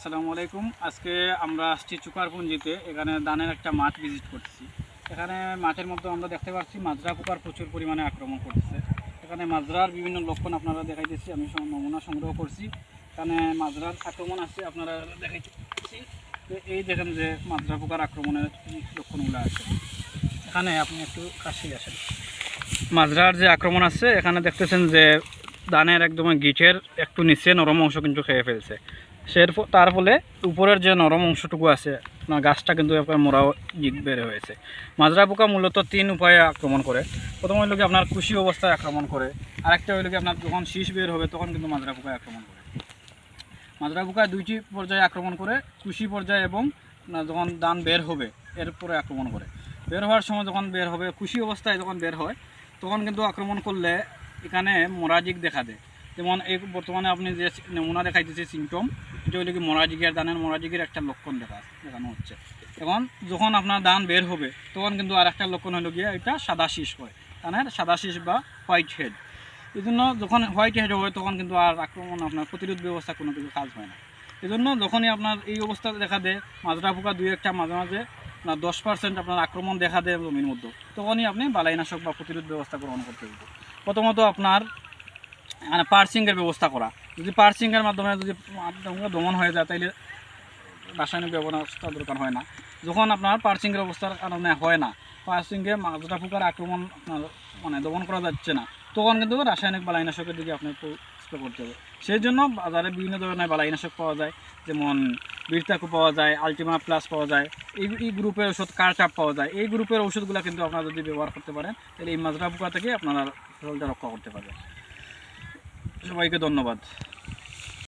আসসালামু আলাইকুম। আজকে আমরা আসছি চুকারপুঞ্জিতে। এখানে দানের একটা মাঠ ভিজিট করছি এখানে মাঠের মধ্যে আমরা দেখতে পাচ্ছি মাজরা পোকার প্রচুর পরিমাণে আক্রমণ করতেছে। এখানে মাজরার বিভিন্ন লক্ষণ আপনারা দেখাইতেছি, আমি নমুনা সংগ্রহ করছি। এখানে মাজরার আক্রমণ আছে, আপনারা দেখাইতেছি। এই দেখেন যে মাজরা পোকার আক্রমণের লক্ষণগুলো আছে। এখানে আপনি একটু কাছেই আসেন। মাজরার যে আক্রমণ আছে, এখানে দেখতেছেন যে দানের একদম গিটের একটু নিচে নরম অংশ কিন্তু খেয়ে ফেলছে। সে তার ফলে উপরের যে নরম অংশটুকু আছে আপনার গাছটা কিন্তু একবার মোড়াও বের হয়েছে। মাজরা পোকা মূলত তিন উপায়ে আক্রমণ করে। প্রথম হইল কি আপনার খুশি অবস্থায় আক্রমণ করে। আরেকটা হইল কি আপনার যখন শীষ বের হবে, তখন কিন্তু মাজরা পোকায় আক্রমণ করে। মাজরা পোকায় দুইটি পর্যায়ে আক্রমণ করে খুশি পর্যায়ে এবং যখন দান বের হবে, এরপরে আক্রমণ করে। বের হওয়ার সময় যখন বের হবে খুশি অবস্থায় যখন বের হয়, তখন কিন্তু আক্রমণ করলে এখানে মোরাজিক দেখা দেয়। যেমন এই বর্তমানে আপনি যে নমুনা দেখাইতেছে সিমটম এটা হলো কি মোরাজিকের দানের মোরাজিকের একটা লক্ষণ দেখা দেখানো হচ্ছে। এখন যখন আপনার দান বের হবে, তখন কিন্তু আর একটা লক্ষণ হলো গিয়ে এটা সাদা শীষ হয়, দানের সাদা শীষ বা হোয়াইট হেড। এই জন্য যখন হোয়াইট হেড হয়, তখন কিন্তু আর আক্রমণ, আপনার প্রতিরোধ ব্যবস্থা কোনো কিছু কাজ হয় না। এই জন্য যখনই আপনার এই অবস্থা দেখা দেয়, মাজরা পোকা দুই একটা, মাঝে মাঝে আপনার দশ পার্সেন্ট আপনার আক্রমণ দেখা দেয় জমির মধ্যে, তখনই আপনি বালাইনাশক বা প্রতিরোধ ব্যবস্থা গ্রহণ করতে হবে প্রথমত আপনার মানে পার্সিংয়ের ব্যবস্থা করা। যদি পার্সিংয়ের মাধ্যমে যদি দমন হয়ে যায়, তাইলে রাসায়নিক ব্যবস্থা দরকার হয় না। যখন আপনার পার্সিংয়ের অবস্থার কারণে হয় না, পার্সিংয়ে মাজরা পোকার আক্রমণ মানে দমন করা যাচ্ছে না, তখন কিন্তু রাসায়নিক বালাইনাশকের দিকে আপনার স্প্রে করতে হবে। সেই জন্য বাজারে বিভিন্ন ধরনের বালাইনাশক পাওয়া যায়, যেমন বিরতাকু পাওয়া যায়, আলটিমা প্লাস পাওয়া যায়, এই এই গ্রুপের ওষুধ কারচাপ পাওয়া যায়। এই গ্রুপের ওষুধগুলো কিন্তু আপনারা যদি ব্যবহার করতে পারেন তাহলে এই মাজরা পোকা থেকে আপনারা ফসলটা রক্ষা করতে পারবেন। সবাইকে ধন্যবাদ।